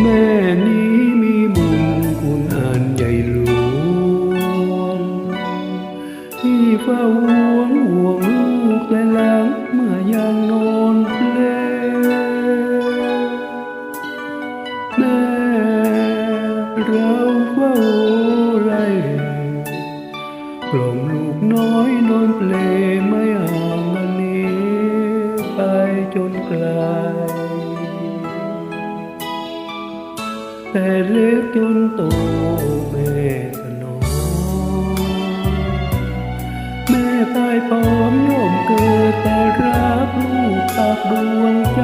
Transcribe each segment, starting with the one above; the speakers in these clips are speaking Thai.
แม่นี้มีบุญคุณอันใหญ่หลวงที่เฝ้าหวงห่วงลูกแต่หลังเมื่อยังนอนเล่แม่เราเฝ้าไรกลอมลูกน้อยนอนเปลไม่ห่างมันนี้ไปจนไกล แต่เล็กจนโตแม่ก็นอนแม่ตายพร้อมโยมเกิดแต่รักลูกตากดวงใจ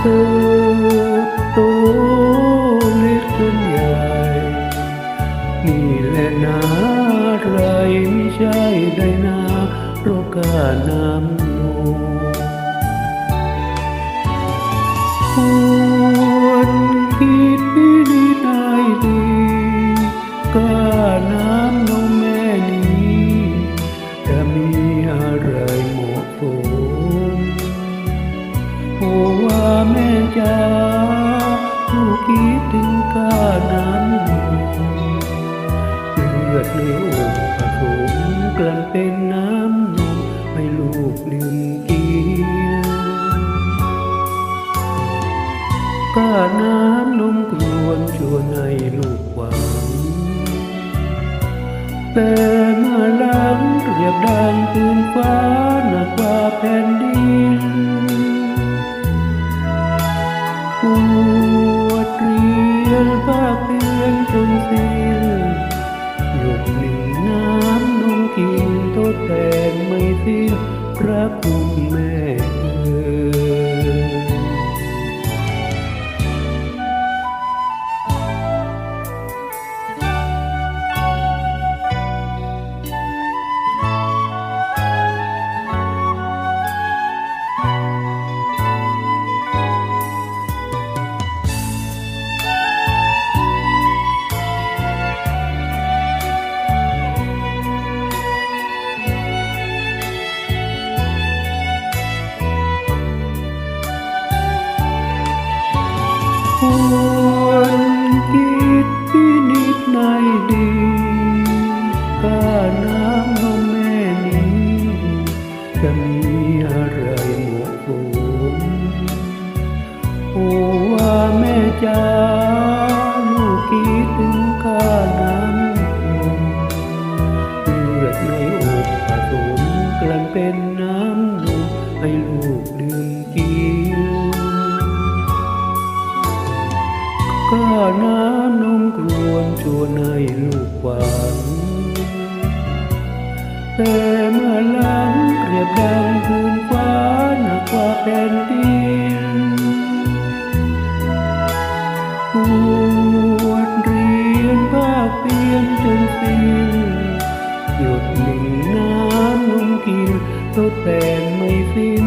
เติบโตเล็กจนใหญ่ นี่แหละนาอะไรไม่ใช่ได้นาโรคาน้ำ ควรคิดดีดีได้ดีกล้าน้ำนมแม่นี้จะมีอะไรหมาะสมโอ้ว่าแม่จ๋าลูกคิดถึงกล้าน้ำเลือดในอกผสมกลั่นเป็น ก้าน้ำนมกรวนชวนให้ลูกหวังแต่เมื่อลังเรียบดังพื้นฟ้าหนักกว่าแผ่นดินปวดเรียนภาคเรียนจนสิ้นหยดหนึ่งน้ำนมกินทดแทนไม่สิ้นพระคุณแม่เอ่ ควรคิดพินิจในดีก้าน้ำนมแม่นี้ จะมีอะไรเหมาะสมโอ้ว่าแม่จ๋าลูกคิดถึงก้าน้ำนมเลือดในอกผสมกลั่นเป็นน้ำนมให้ลูกดื่มกิน น้ำนมกรวนชวนให้ลูกหวังแต่เมื่อหลังเรียบดังพื้นฟ้าหนักกว่าแผ่นดินปวดเรียนภาคเพียนจนสิ้นหยดหนึ่งน้ำนมกินทดแทนไม่สิ้น